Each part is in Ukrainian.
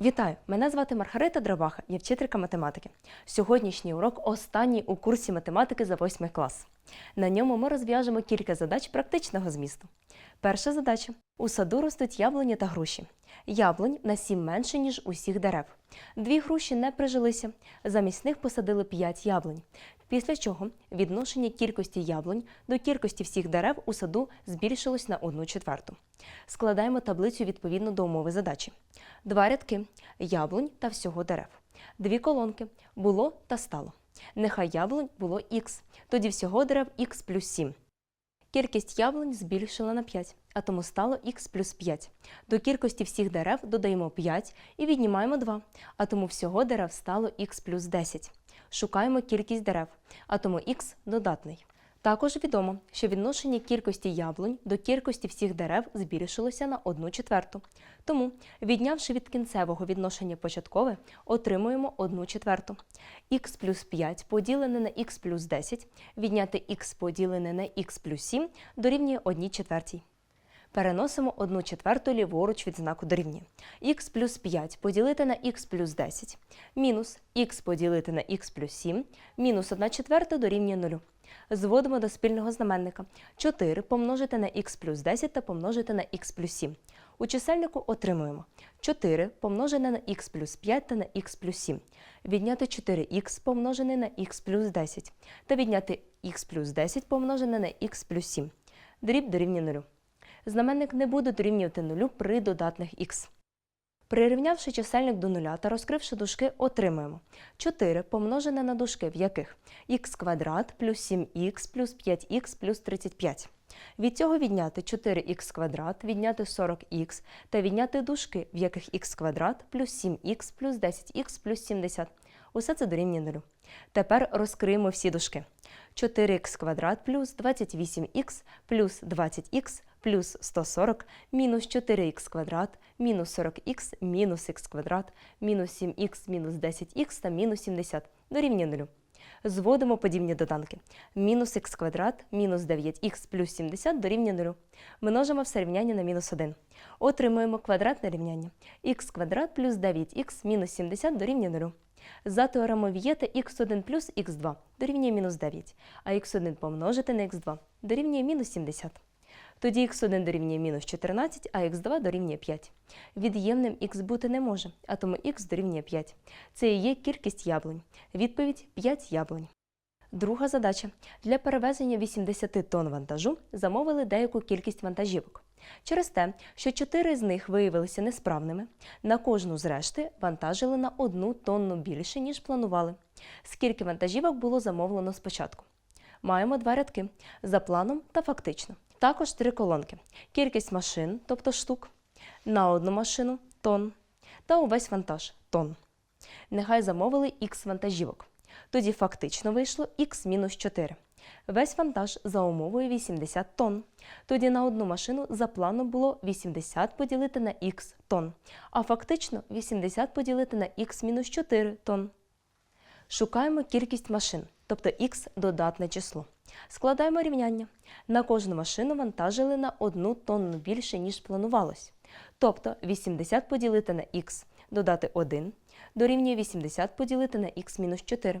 Вітаю! Мене звати Маргарита Драбаха, я вчителька математики. Сьогоднішній урок останній у курсі математики за 8 клас. На ньому ми розв'яжемо кілька задач практичного змісту. Перша задача: у саду ростуть яблуні та груші. Яблунь на 7 менше, ніж усіх дерев. Дві груші не прижилися, замість них посадили 5 яблунь. Після чого відношення кількості яблунь до кількості всіх дерев у саду збільшилось на 1 четверту. Складаємо таблицю відповідно до умови задачі. Два рядки яблунь та всього дерев. Дві колонки було та стало. Нехай яблунь було х, тоді всього дерев х плюс 7. Кількість яблунь збільшила на 5, а тому стало х плюс 5. До кількості всіх дерев додаємо 5 і віднімаємо 2, а тому всього дерев стало х плюс 10. Шукаємо кількість дерев, а тому х додатний. Також відомо, що відношення кількості яблунь до кількості всіх дерев збільшилося на 1 четверту. Тому, віднявши від кінцевого відношення початкове, отримуємо 1 четверту. х плюс 5 поділене на х плюс 10, відняти х поділене на х плюс 7 дорівнює 1 четвертій. Переносимо 1 четверту ліворуч від знаку дорівнює. х плюс 5 поділити на х плюс 10, мінус х поділити на х плюс 7, мінус 1 четверта дорівнює 0. Зводимо до спільного знаменника. 4 помножити на х плюс 10 та помножити на х плюс 7. У чисельнику отримуємо 4 помножене на х плюс 5 та на х плюс 7. Відняти 4х помножене на х плюс 10 та відняти х плюс 10 помножене на х плюс 7. Дріб дорівнює 0. Знаменник не буде дорівнювати нулю при додатних х. Прирівнявши чисельник до нуля та розкривши дужки, отримуємо 4 помножене на дужки, в яких х квадрат плюс 7х плюс 5х плюс 35. Від цього відняти 4х квадрат, відняти 40х та відняти дужки, в яких х квадрат плюс 7х плюс 10х плюс 70. Усе це дорівнює нулю. Тепер розкриємо всі дужки. 4х квадрат плюс 28х плюс 20х плюс 140 мінус 4х квадрат мінус 40х мінус х квадрат мінус 7х мінус 10х та мінус 70 дорівнює нулю. Зводимо подібні доданки. Мінус х квадрат мінус 9х плюс 70 дорівнює 0. Множимо все рівняння на мінус 1. Отримуємо квадратне рівняння. х квадрат плюс 9х мінус 70 дорівнює 0. За теоремою Вієта х1 плюс х2 дорівнює мінус 9, а х1 помножити на х2 дорівнює мінус 70. Тоді х1 дорівнює мінус 14, а х2 дорівнює 5. Від'ємним х бути не може, а тому х дорівнює 5. Це і є кількість яблунь. Відповідь 5 яблунь. Друга задача. Для перевезення 80 тонн вантажу замовили деяку кількість вантажівок. Через те, що 4 з них виявилися несправними, на кожну з решти вантажили на одну тонну більше, ніж планували. Скільки вантажівок було замовлено спочатку? Маємо два рядки за планом та фактично. Також три колонки. Кількість машин, тобто штук, на одну машину тонн та увесь вантаж тонн. Нехай замовили х вантажівок. Тоді фактично вийшло Х-4. Весь вантаж за умовою 80 тонн. Тоді на одну машину за планом було 80 поділити на х тонн, а фактично 80 поділити на Х-4 тонн. Шукаємо кількість машин, тобто х додатне число. Складаємо рівняння. На кожну машину вантажили на одну тонну більше, ніж планувалось. Тобто 80 поділити на х додати 1 дорівнює 80 поділити на х мінус 4.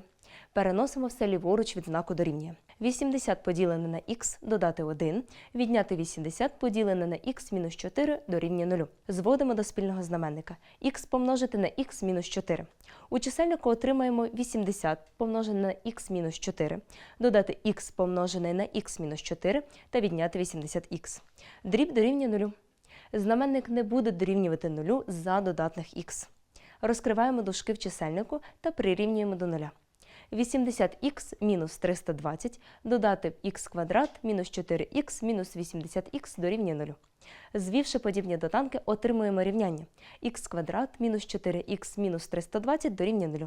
Переносимо все ліворуч від знаку дорівнює. 80 поділене на х додати 1, відняти 80 поділене на х мінус 4 дорівнює 0. Зводимо до спільного знаменника. х помножити на х мінус 4. У чисельнику отримаємо 80 помножене на х мінус 4, додати х помножене на х мінус 4 та відняти 80х. Дріб дорівнює 0. Знаменник не буде дорівнювати 0 за додатних х. Розкриваємо дужки в чисельнику та прирівнюємо до 0. 80х мінус 320 додати х квадрат мінус 4х мінус 80х дорівнює 0. Звівши подібні доданки, отримуємо рівняння х квадрат мінус 4х мінус 320 дорівнює 0.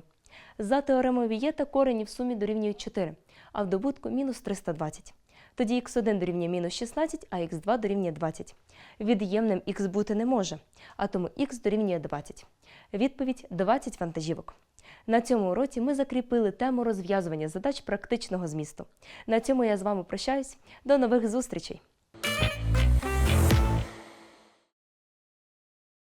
За теоремою Вієта корені в сумі дорівнюють 4, а в добутку мінус 320. Тоді х1 дорівнює мінус 16, а х2 дорівнює 20. Від'ємним х бути не може, а тому х дорівнює 20. Відповідь 20 вантажівок. На цьому уроці ми закріпили тему розв'язування задач практичного змісту. На цьому я з вами прощаюсь. До нових зустрічей!